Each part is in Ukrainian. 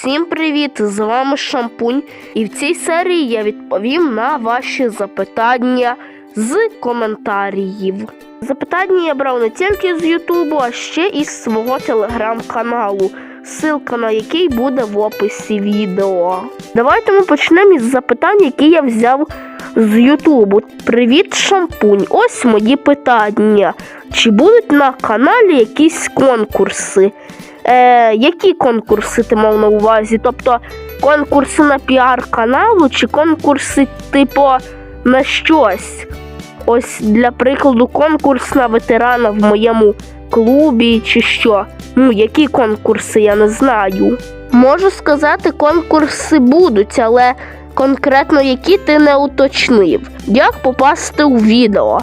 Всім привіт! З вами Шампунь, і в цій серії я відповім на ваші запитання з коментарів. Запитання я брав не тільки з Ютубу, а ще і з свого телеграм-каналу, ссылка на який буде в описі відео. Давайте ми почнемо із запитань, які я взяв з Ютубу. Привіт, шампунь! Ось мої питання. Чи будуть на каналі якісь конкурси? Е, які конкурси ти мав на увазі? Тобто конкурси на піар каналу чи конкурси, типу, на щось? Ось для прикладу, конкурс на ветерана в моєму клубі чи що. Ну, які конкурси, я не знаю. Можу сказати, конкурси будуть, але конкретно які ти не уточнив. Як попасти у відео?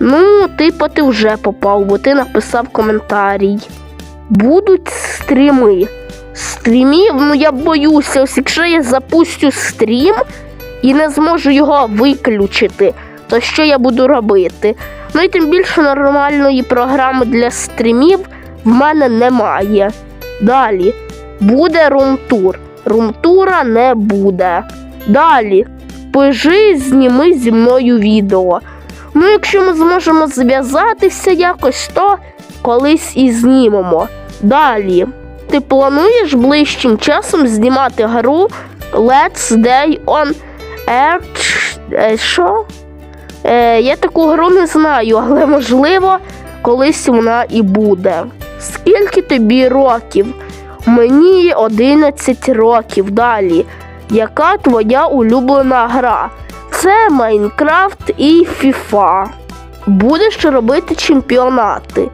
Ну, типу, ти вже попав, бо ти написав коментарій. Будуть стріми. Стрімів, ну я боюся, ось якщо я запустю стрім і не зможу його виключити, то що я буду робити? Ну і тим більше нормальної програми для стрімів в мене немає. Далі буде румтур. Румтура не буде. Далі пиши, зніми зі мною відео. Ну, якщо ми зможемо зв'язатися якось, то колись і знімемо. Далі. Ти плануєш ближчим часом знімати гру Let's Day on Air. Е, Що? Е, я таку гру не знаю, але можливо колись вона і буде. Скільки тобі років? Мені 11 років далі. Яка твоя улюблена гра? Це Майнкрафт і FIFA. Будеш робити чемпіонати?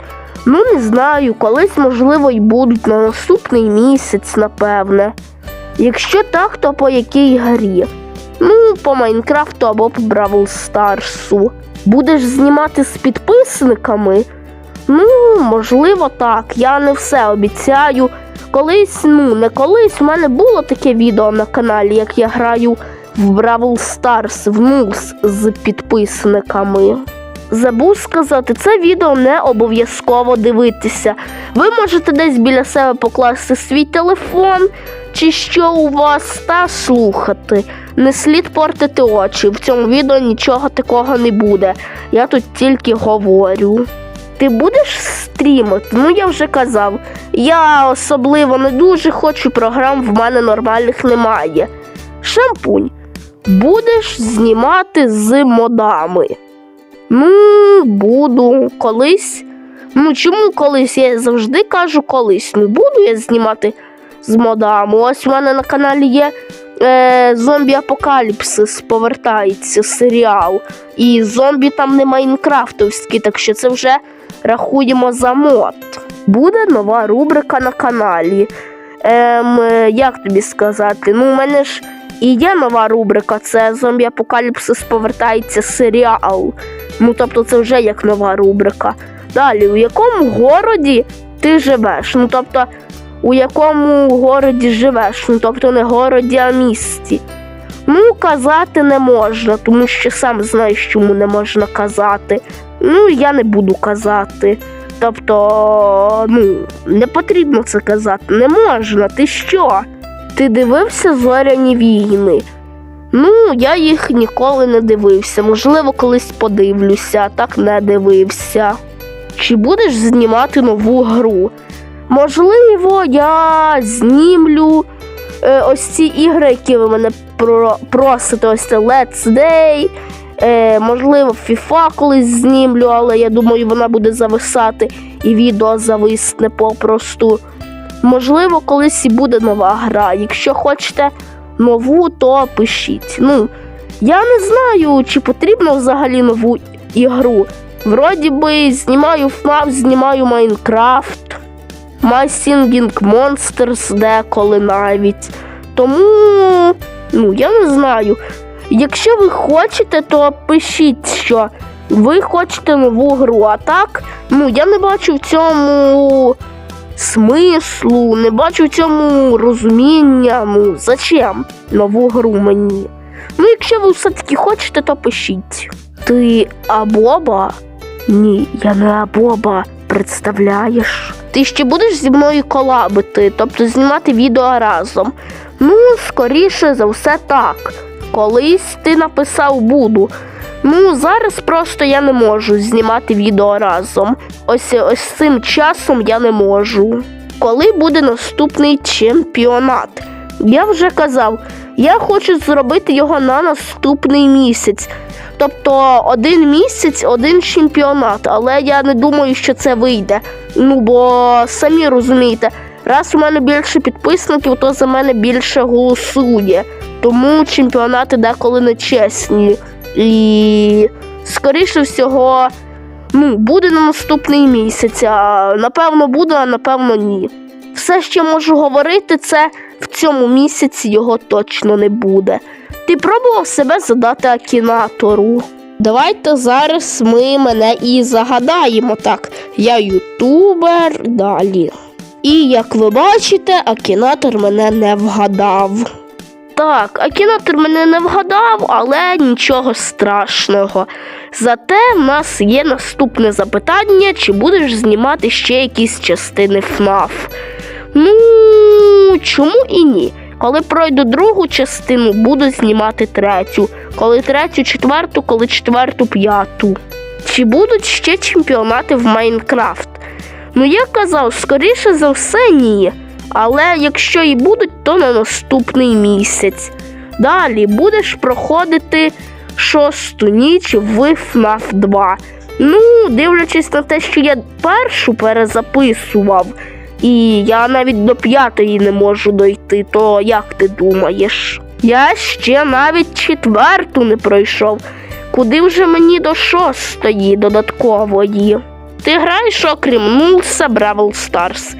Ну, не знаю, колись, можливо, й будуть на наступний місяць, напевне. Якщо так, то по якій грі? Ну, по Майнкрафту або по Бравл Старсу. Будеш знімати з підписниками? Ну, можливо, так. Я не все обіцяю. Колись, ну, не колись, у мене було таке відео на каналі, як я граю в Бравл Старс в НУС з підписниками. Забув сказати, це відео не обов'язково дивитися. Ви можете десь біля себе покласти свій телефон чи що у вас та слухати. Не слід портити очі. В цьому відео нічого такого не буде. Я тут тільки говорю. Ти будеш стрімити? Ну я вже казав. Я особливо не дуже хочу програм, в мене нормальних немає. Шампунь. Будеш знімати з модами. Ну, буду колись. Ну, чому колись? Я завжди кажу колись. Ну, буду я знімати з модами. Ось у мене на каналі є е, зомбі Апокаліпсис, повертається серіал. І зомбі там не майнкрафтовські, так що це вже рахуємо за мод. Буде нова рубрика на каналі. Ем, е, як тобі сказати? Ну, у мене ж і є нова рубрика, це зомбі Апокаліпсис повертається серіал. Ну, тобто, це вже як нова рубрика. Далі, у якому городі ти живеш? Ну, тобто, у якому городі живеш? Ну, тобто, не городі, а місті. Ну, казати не можна, тому що сам знаєш, чому не можна казати. Ну, я не буду казати. Тобто, ну, не потрібно це казати, не можна. Ти що? Ти дивився зоряні війни? Ну, я їх ніколи не дивився. Можливо, колись подивлюся, так не дивився. Чи будеш знімати нову гру? Можливо, я знімлю е, ось ці ігри, які ви мене про- просите, ось це Let's Day. Е, можливо, FIFA колись знімлю, але я думаю, вона буде зависати і відео зависне попросту. Можливо, колись і буде нова гра. Якщо хочете нову, то пишіть. Ну, я не знаю, чи потрібно взагалі нову ігру. Вроді би, знімаю FNAF, знімаю Майнкрафт, My Singing Monsters деколи навіть. Тому, ну, я не знаю. Якщо ви хочете, то пишіть, що ви хочете нову гру. А так, ну, я не бачу в цьому смислу, не бачу цьому розуміння. Ну, зачем нову гру мені? Ну, якщо ви все-таки хочете, то пишіть. Ти Абоба? Ні, я не Абоба. Представляєш? Ти ще будеш зі мною колабити, тобто знімати відео разом. Ну, скоріше за все, так. Колись ти написав буду. Ну, зараз просто я не можу знімати відео разом. Ось ось цим часом я не можу. Коли буде наступний чемпіонат? Я вже казав, я хочу зробити його на наступний місяць. Тобто один місяць, один чемпіонат, але я не думаю, що це вийде. Ну бо самі розумієте, раз у мене більше підписників, то за мене більше голосує. Тому чемпіонати деколи не чесні. І скоріше всього, ну, буде на наступний місяць. А напевно буде, а напевно ні. Все, що можу говорити, це в цьому місяці його точно не буде. Ти пробував себе задати акінатору. Давайте зараз ми мене і загадаємо так. Я ютубер далі. І як ви бачите, акінатор мене не вгадав. Так, акінатор мене не вгадав, але нічого страшного. Зате в нас є наступне запитання: чи будеш знімати ще якісь частини ФНАФ? Ну, чому і ні? Коли пройду другу частину, буду знімати третю. Коли третю, четверту, коли четверту, п'яту. Чи будуть ще чемпіонати в Майнкрафт? Ну, я казав, скоріше за все, ні. Але якщо і будуть, то на наступний місяць. Далі будеш проходити шосту ніч в FNAF 2. Ну, дивлячись на те, що я першу перезаписував, і я навіть до п'ятої не можу дойти, то як ти думаєш? Я ще навіть четверту не пройшов. Куди вже мені до шостої додаткової? Ти граєш, окрім Нулса Бравл Старс.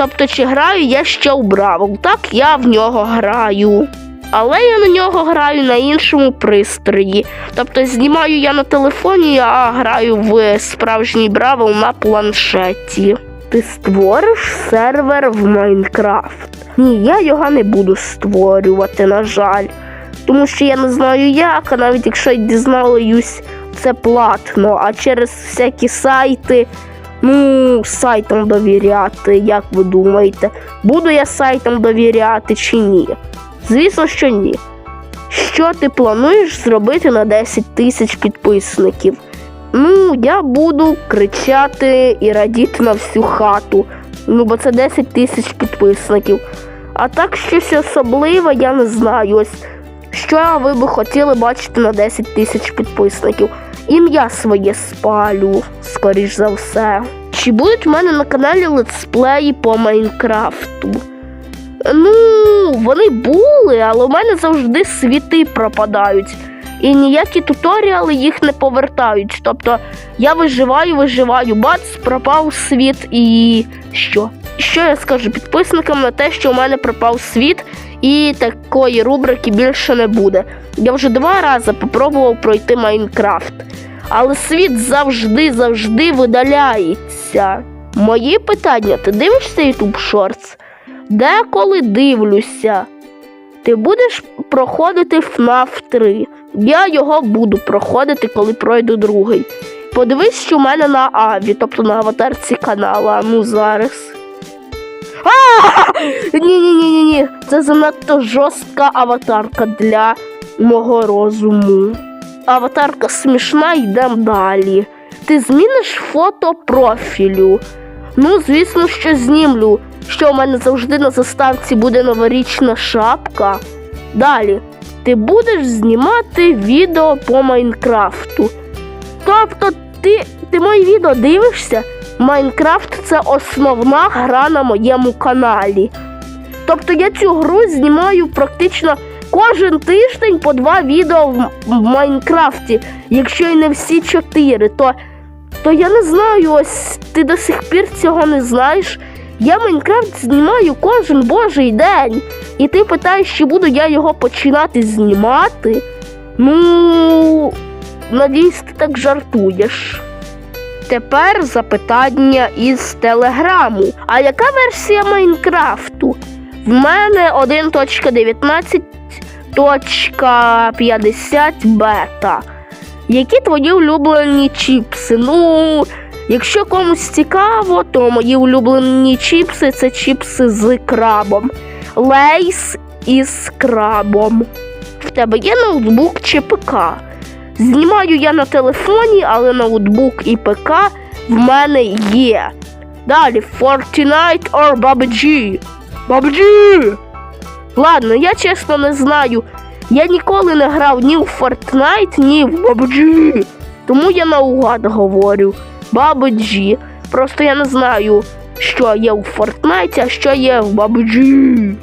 Тобто, чи граю я ще у Бравл? Так, я в нього граю. Але я на нього граю на іншому пристрої. Тобто знімаю я на телефоні, а граю в справжній Бравл на планшеті. Ти створиш сервер в Майнкрафт? Ні, я його не буду створювати, на жаль. Тому що я не знаю як, а навіть якщо й дізнаюсь, це платно, а через всякі сайти, ну, сайтам довіряти, як ви думаєте, буду я сайтам довіряти чи ні? Звісно, що ні. Що ти плануєш зробити на 10 тисяч підписників? Ну, я буду кричати і радіти на всю хату. Ну, бо це 10 тисяч підписників. А так щось особливе, я не знаю. Ось що ви би хотіли бачити на 10 тисяч підписників. Ім'я своє спалю, скоріш за все. Чи будуть в мене на каналі летсплеї по Майнкрафту? Ну, вони були, але у мене завжди світи пропадають. І ніякі туторіали їх не повертають. Тобто я виживаю, виживаю, бац, пропав світ і що? Що я скажу підписникам на те, що у мене пропав світ, і такої рубрики більше не буде. Я вже два рази попробував пройти Майнкрафт, але світ завжди, завжди видаляється. Мої питання: ти дивишся YouTube Shorts? Деколи дивлюся. Ти будеш проходити FNAF 3. Я його буду проходити, коли пройду другий. Подивись, що в мене на Аві, тобто на аватарці канала. Ну зараз. Ні-ні-ні, ні це занадто жорстка аватарка для мого розуму. Аватарка смішна, йдемо далі. Ти зміниш фото профілю. Ну, звісно, що знімлю, що у мене завжди на заставці буде новорічна шапка. Далі, ти будеш знімати відео по Майнкрафту. Тобто, ти, ти мої відео дивишся? Майнкрафт це основна гра на моєму каналі. Тобто я цю гру знімаю практично кожен тиждень по два відео в, Майнкрафті, якщо і не всі чотири, то, то я не знаю, ось ти до сих пір цього не знаєш. Я Майнкрафт знімаю кожен божий день. І ти питаєш, чи буду я його починати знімати? Ну, надіюсь, ти так жартуєш. Тепер запитання із телеграму. А яка версія Майнкрафту? В мене 1.19.50 бета. Які твої улюблені чіпси? Ну, Якщо комусь цікаво, то мої улюблені чіпси це чіпси з крабом. Лейс із крабом. В тебе є ноутбук чи ПК? Знімаю я на телефоні, але ноутбук і ПК в мене є. Далі Fortnite or PUBG. PUBG! Ладно, я чесно не знаю. Я ніколи не грав ні в Fortnite, ні в PUBG. Тому я наугад говорю. PUBG. Просто я не знаю, що є у Fortnite, а що є в PUBG.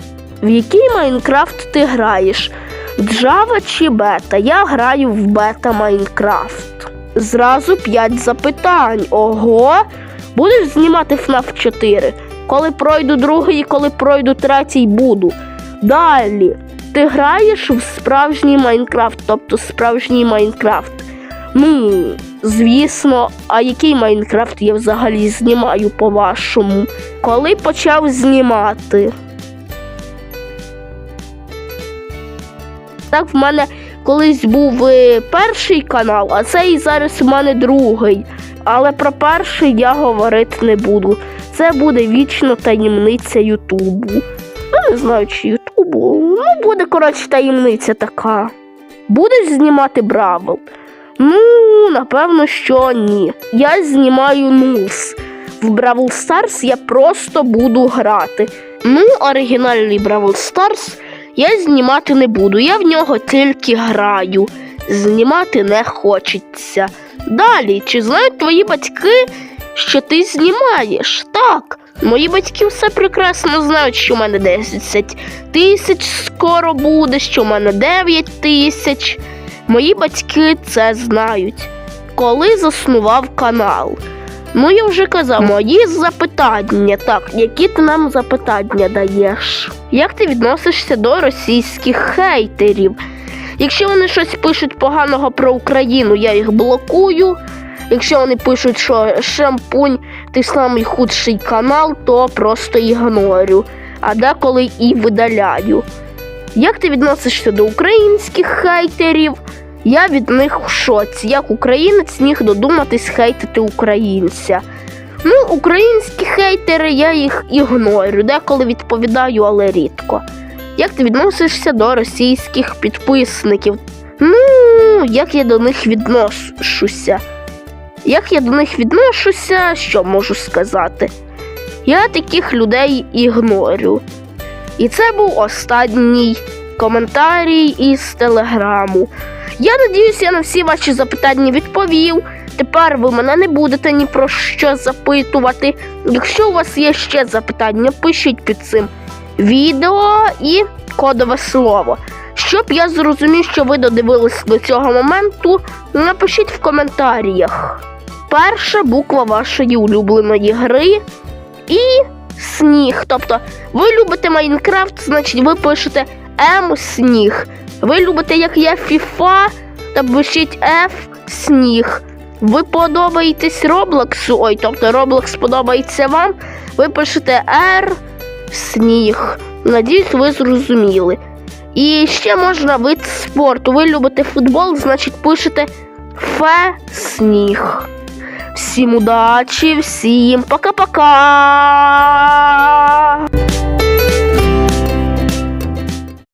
В який Майнкрафт ти граєш? Java чи бета? Я граю в бета Майнкрафт. Зразу 5 запитань. Ого! Будеш знімати FNAF 4? Коли пройду другий, коли пройду третій, буду. Далі. Ти граєш в справжній Майнкрафт, тобто справжній Майнкрафт. Ну, звісно, а який Майнкрафт я взагалі знімаю по-вашому? Коли почав знімати? Так, в мене колись був е, перший канал, а цей зараз в мене другий. Але про перший я говорити не буду. Це буде вічно таємниця Ютубу. Ну, не знаю, чи Ютубу. Ну, буде, коротше, таємниця така. Будеш знімати Бравл? Ну, напевно, що ні. Я знімаю нус. В Бравл Старс я просто буду грати. Ну, оригінальний Бравл Старс я знімати не буду. Я в нього тільки граю. Знімати не хочеться. Далі, чи знають твої батьки, що ти знімаєш? Так. Мої батьки все прекрасно знають, що в мене 10 тисяч скоро буде, що в мене 9 тисяч. Мої батьки це знають. Коли заснував канал. Ну, я вже казав, мої запитання. Так, які ти нам запитання даєш? Як ти відносишся до російських хейтерів? Якщо вони щось пишуть поганого про Україну, я їх блокую. Якщо вони пишуть, що шампунь ти самий худший канал, то просто ігнорю, а деколи і видаляю. Як ти відносишся до українських хейтерів? Я від них в шоці. Як українець міг додуматись хейтити українця. Ну, українські хейтери, я їх ігнорю, деколи відповідаю, але рідко. Як ти відносишся до російських підписників? Ну, як я до них відношуся? Як я до них відношуся, що можу сказати? Я таких людей ігнорю. І це був останній коментарій із телеграму. Я надіюся, я на всі ваші запитання відповів. Тепер ви мене не будете ні про що запитувати. Якщо у вас є ще запитання, пишіть під цим відео і кодове слово. Щоб я зрозумів, що ви додивились до цього моменту, напишіть в коментарях. Перша буква вашої улюбленої гри і сніг. Тобто, ви любите Майнкрафт, значить ви пишете М сніг. Ви любите, як я FIFA, то пишіть F сніг. Ви подобаєтесь Роблоксу, ой, тобто Роблокс подобається вам, ви пишете R сніг. Надіюсь, ви зрозуміли. І ще можна вид спорту. Ви любите футбол, значить пишете Фе сніг. Всім удачі, всім пока-пока!